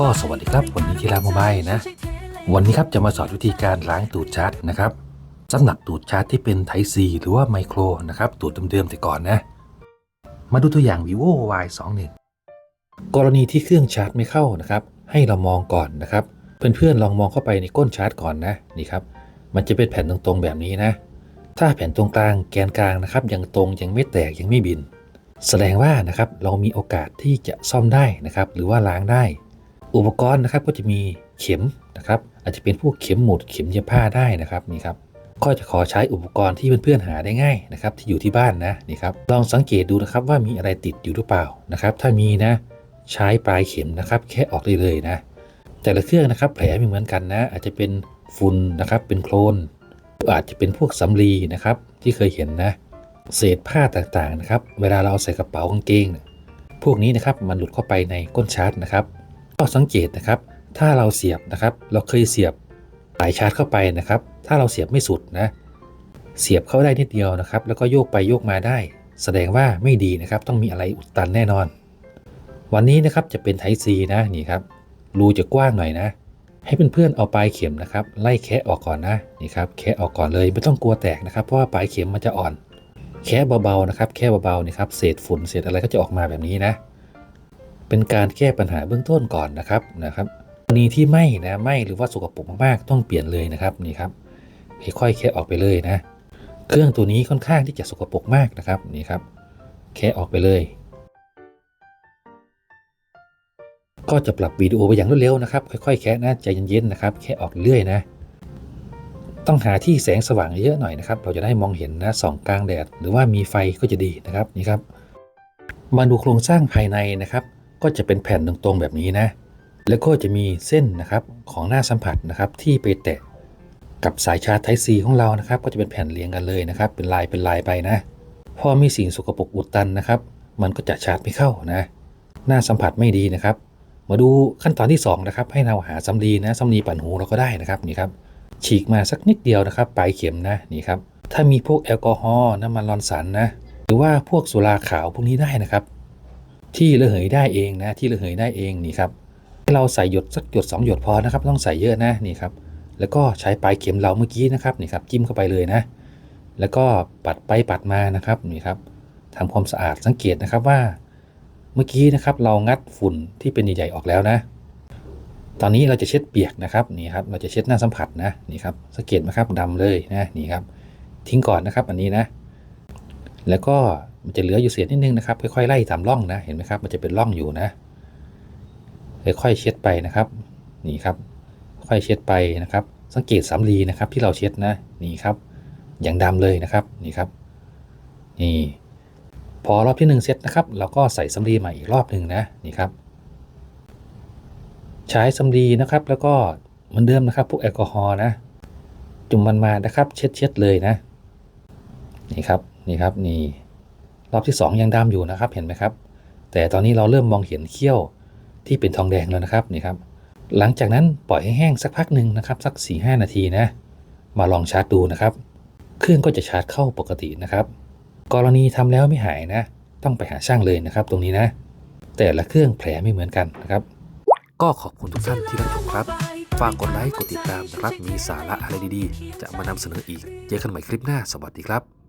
ก็สวัสดีครับ วันนี้ที่ราโมบายนะ วันนี้ครับจะมาสอนวิธีการล้างตูดชาร์จนะครับสำหรับตูดชาร์จที่เป็นไทซีหรือว่าไมโครนะครับตูดเดิมๆแต่ก่อนนะ มาดูตัวอย่าง vivo y 2 1กรณีที่เครื่องชาร์จไม่เข้านะครับ ให้เรามองก่อนนะครับ เพื่อนๆลองมองเข้าไปในก้นชาร์จก่อนนะนี่ครับ มันจะเป็นแผ่นตรงๆแบบนี้นะ ถ้าแผ่นตรงกลางแกนกลางนะครับยังตรงยังไม่แตกยังไม่บิน แสดงว่านะครับเรามีโอกาสที่จะซ่อมได้นะครับ หรือว่าล้างได้ อุปกรณ์นะครับก็จะมีเข็มนะครับ อาจจะเป็นพวกเข็มหมุดเข็มเย็บผ้าได้นะครับนี่ครับก็จะขอใช้อุปกรณ์ที่เพื่อนๆหาได้ง่ายนะครับที่อยู่ที่บ้านนะนี่ครับลองสังเกตดูนะครับว่ามีอะไรติดอยู่หรือเปล่านะครับถ้ามีนะใช้ปลายเข็มนะครับแค่ออกได้เลยนะ แต่ละเครื่องนะครับแผลไม่เหมือนกันนะ อาจจะเป็นฝุ่นนะครับเป็นโคลนอาจจะเป็นพวกสำลีนะครับที่เคยเห็นนะ เศษผ้าต่างๆนะครับ เวลาเราเอาใส่กระเป๋ากางเกงเนี่ยพวกนี้นะครับมันหลุดเข้าไปในก้นชาร์จนะครับก็สังเกตนะครับ ถ้าเราเสียบนะครับ เราเคยเสียบสายชาร์จเข้าไปนะครับ ถ้าเราเสียบไม่สุดนะเสียบเข้าได้นิดเดียวนะครับ แล้วก็โยกไปโยกมาได้ แสดงว่าไม่ดีนะครับ ต้องมีอะไรอุดตันแน่นอน วันนี้นะครับจะเป็นไทซีนะนี่ครับรูจะกว้างหน่อยนะ ให้เพื่อนๆเอาปลายเข็มนะครับ ไล่แคะออกก่อนนะนี่ครับแคะออกก่อนเลยไม่ต้องกลัวแตกนะครับ เพราะว่าปลายเข็มมันจะอ่อน แค่เบาๆนะครับ แค่เบาๆนี่ครับ เศษฝุ่นเศษอะไรก็จะออกมาแบบนี้นะ เป็นการแก้ปัญหาเบื้องต้นก่อนนะครับนะครับกรณีที่ไหม้นะไหม้หรือว่าสกปรกมากๆต้องเปลี่ยนเลยนะครับนี่ครับค่อยๆแค่ออกไปเลยนะ เครื่องตัวนี้ค่อนข้างที่จะสกปรกมากนะครับนี่ครับ แค่ออกไปเลย ก็จะปรับวิดีโอไปอย่างรวดเร็วนะครับ ค่อยๆแค่นะใจเย็นๆนะครับ แค่ออกเรื่อยนะ ต้องหาที่แสงสว่างเยอะหน่อยนะครับ เราจะได้มองเห็นนะส่องกลางแดด หรือว่ามีไฟก็จะดีนะครับนี่ครับ มาดูโครงสร้างภายในนะครับ ก็จะเป็นแผ่นตรงๆแบบนี้นะ แล้วก็จะมีเส้นนะครับของหน้าสัมผัสนะครับที่ไปแตะกับสายชาร์จไทซีของเรานะครับ ก็จะเป็นแผ่นเรียงกันเลยนะครับ เป็นลายเป็นลายไปนะพอมีสิ่งสกปรกอุดตันนะครับ มันก็จะชาร์จไม่เข้านะ หน้าสัมผัสไม่ดีนะครับ มาดูขั้นตอนที่สองนะครับให้เราหาสำลีนะสำลีปั่นหูเราก็ได้นะครับนี่ครับ ฉีกมาสักนิดเดียวนะครับ ปลายเข็มนะนี่ครับถ้ามีพวกแอลกอฮอล์น้ำมันรอนสันนะหรือว่าพวกสุราขาวพวกนี้ได้นะครับ ที่ระเหยได้เองนะ ที่ระเหยได้เองนี่ครับให้เราใส่หยดสักหยดสองหยดพอนะครับต้องใส่เยอะนะนี่ครับแล้วก็ใช้ปลายเข็มเราเมื่อกี้นะครับนี่ครับจิ้มเข้าไปเลยนะ แล้วก็ปัดไปปัดมานะครับนี่ครับทำความสะอาดสังเกตนะครับว่า เมื่อกี้นะครับเรางัดฝุ่นที่เป็นใหญ่ๆออกแล้วนะ ตอนนี้เราจะเช็ดเปียกนะครับนี่ครับเราจะเช็ดหน้าสัมผัสนะนี่ครับสังเกตไหมครับดำเลยนะนี่ครับทิ้งก่อนนะครับอันนี้นะ แล้วก็มันจะเหลืออยู่เศษนิดนึงนะครับค่อยๆไล่ตามร่องนะเห็นไหมครับ มันจะเป็นร่องอยู่นะค่อยๆเช็ดไปนะครับนี่ครับ ค่อยเช็ดไปนะครับ สังเกตสำลีนะครับ ที่เราเช็ดนะนี่ครับ อย่างดำเลยนะครับนี่ครับนี่พอรอบที่หนึ่งเสร็จนะครับ เราก็ใส่สำลีใหม่อีกรอบหนึ่งนะนี่ครับ ใช้สำลีนะครับ แล้วก็เหมือนเดิมนะครับ พวกแอลกอฮอล์นะ จุ่มมันมานะครับ เช็ดเช็ดเลยนะ นี่ครับนี่ครับนี่รอบที่สองยังดำอยู่นะครับเห็นไหมครับ แต่ตอนนี้เราเริ่มมองเห็นเขี้ยวที่เป็นทองแดงแล้วนะครับนี่ครับ หลังจากนั้นปล่อยให้แห้งสักพักหนึ่งนะครับ สัก4ีหนาทีนะ มาลองชาร์จดูนะครับ เครื่องก็จะชาร์จเข้าปกตินะครับ กรณีทำแล้วไม่หายนะ ต้องไปหาช่างเลยนะครับ ตรงนี้นะ แต่ละเครื่องแผลไม่เหมือนกันนะครับ ก็ขอบคุณทุกท่านที่รับชมครับ ฝากกดไลค์ กดติดตามนะครับ มีสาระอะไรดีๆ จะมานำเสนออีก เจอกันใหม่คลิปหน้า สวัสดีครับ